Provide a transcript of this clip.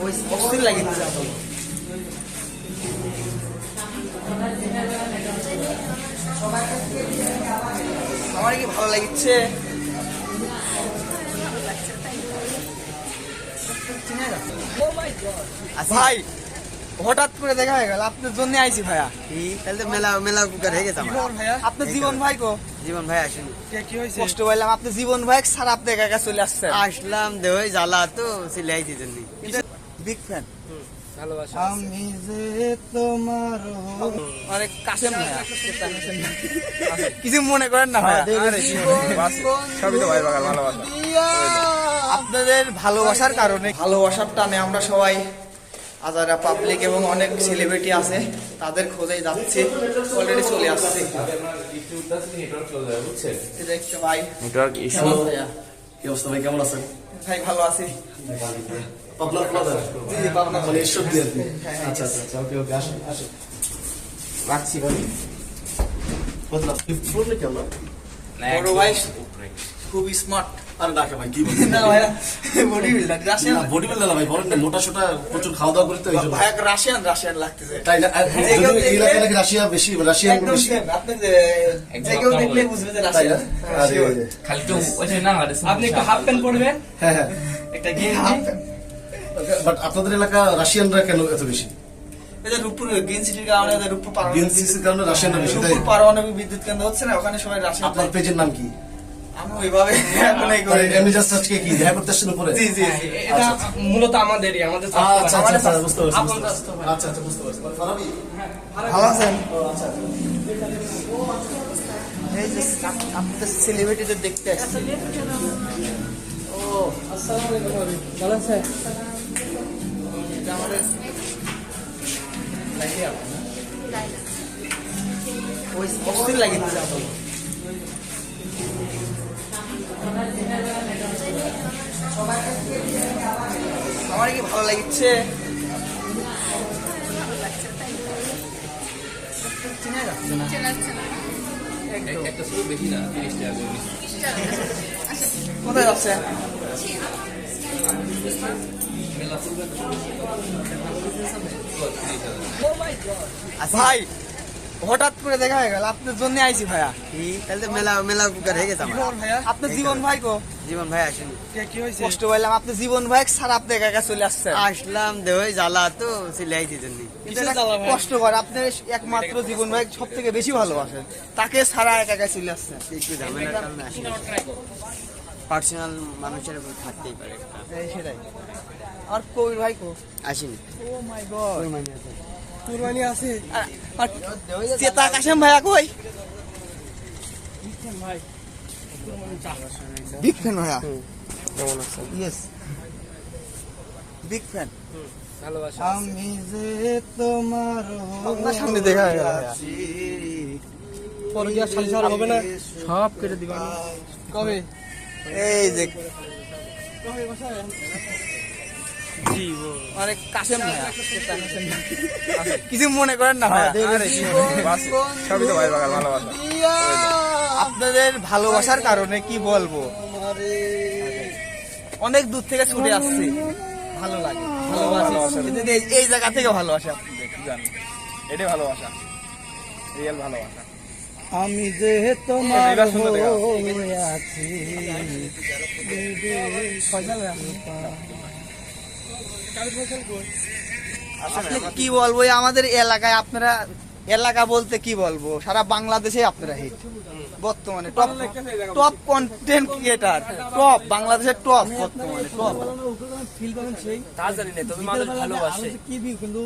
ওই আমার কি ভালো লাগছে? ভাই হঠাৎ করে দেখা হয়ে গেল আপনার জন্য আইছি ভাইয়া। তাহলে তো মেলা মেলা উপকার হয়ে গেছে আমার। ভাইয়া? আপনার জীবন ভাই কো? জীবন ভাই আসেনি। কি হয়েছে? কষ্ট পাইলাম আপনি জীবন ভাই ছাড়া আপনি একা একা চলে আসছেন আসলাম দেহই জ্বালা তো জন্য। বিগ ফ্যান আমি যে তোমার অনেক কাছেন ভাইয়া কিছু মনে করেন না ভাইয়া? সবই তো ভাই ভালোবাসা। আপনাদের ভালোবাসার কারণে ভালোবাসার টানে আমরা সবাই আজারা পাবলিক এবং অনেক সেলিব্রিটি আছে তাদের খোঁজেই যাচ্ছে অলরেডি চলে আসছে। দেখছ ভাই নেটওয়ার্ক ইস্যু ভাইয়া? কি অবস্থা ভাই কেমন আছেন? ভাই ভালো আছি। পাবনা মানে দিয়ে আর আচ্ছা আচ্ছা ওকে ওকে আসেন আসেন। রাখছি ভাই। বদলা বললে কেমন? বড় ভাই খুব স্মার্ট আরে ডাকে ভাই কি না ভাইয়া body builder Russian body builder না ভাই বলেন না মোটা সোটা প্রচুর খাওয়া দাওয়া করি তো এই রাশিয়ান রাশিয়ান লাগতেছে। তাই না? আর যে কেউ যদি এই দেখলে- নাকি রাশিয়া বেশি রাশিয়ান বেশি। আপনি যে যে কেউ দেখলে বুঝবে যে তাই না? রাশিয়ান আরে খালি তো ওই না আপনি একটু হাফ প্যান্ট পরবেন। হ্যাঁ হ্যাঁ। একটা বাট আপনাদের এলাকা রাশিয়ানরা কেন এত বেশি? এই যে রূপপুর গ্রিন কারণে বেশি পারমাণবিক বিদ্যুৎ কেন্দ্র হচ্ছে না ওখানে সবাই রাশিয়ান আপনার পেজের নাম কি? আমি ওইভাবে এখন করি এমনি জাস্ট আজকে কি? দেখা করতে আসছেন উপরে জি জি জি। এটা মূলত আমাদেরই আমাদের আচ্ছা আচ্ছা আচ্ছা বুঝতে পারছি আপন বুঝতে রাস্তা পারছি। আচ্ছা আচ্ছা বুঝতে পারছি। ফারাবি? ভালো আছেন আচ্ছা এই যে আপনাদের সেলিব্রিটিদের দেখতে আসছি। ও ভালো আছে এটা আমাদের ওই অস্থির লাগিয়েছে এখন আমার কি ভালো লাগছে। চেনা যাচ্ছে না। একটা শুধু বেশি না তিরিশ টাকা কোথায় যাচ্ছে? ভাই হঠাৎ করে দেখা হয়ে গেল আপনার জন্য আইছি ভাইয়া। তাহলে মেলা মেলা উপকার হয়ে গেছে আপনার জীবন ভাই কো? জীবন ভাই আসেনি। কি হয়েছে? কষ্ট পাইলাম আপনি জীবন ভাই ছাড়া আপনি একা একা চলে আসছেন। আসলাম দেহই জ্বালা তো সিলাই জন্য। কষ্ট করে আপনি একমাত্র জীবন ভাই সব থেকে বেশি ভালোবাসেন। তাকে ছাড়া একা একা চলে আসছেন। একটু ঝামেলার কারণে আসেনি পার্সোনাল মানুষের উপর থাকতেই পারে। সেটাই। আর কবির ভাই কো? আসেনি। ও মাই গড কুরবানি আছে। আর চেতা কাশেম ভাইয়া কই বিগ ফ্যান ভাইয়া? কেমন আছেন? ইয়েস বিগ ফ্যান আমি যে তোমার সামনে দেখা হয়ে গেল পরে কি আর সালি হবে না? সব কেটে দিবেন কবে? এই যে ভাইয়া কিছু মনে করেন না সবই তো ভাই বাগান ভালোবাসা। আপনাদের ভালোবাসার কারণে কি বলব? অনেক দূর থেকে ছুটে আসছে। ভালো লাগে ভালোবাসি। এই- জায়গা থেকে ভালোবাসে আপনাদের জানি। এটাই ভালোবাসা রিয়েল ভালোবাসা। আমি যে তোমার আছি আসলে কি বলব আমাদের এলাকায় আপনারা এলাকা বলতে কি বলব? সারা বাংলাদেশে আপনারা হিট বর্তমানে top top content creator top বাংলাদেশের টপ বর্তমানে টপ ফিল পাবেন সেই তা জানি না তবে মানুষ ভালোবাসে। কি কিন্তু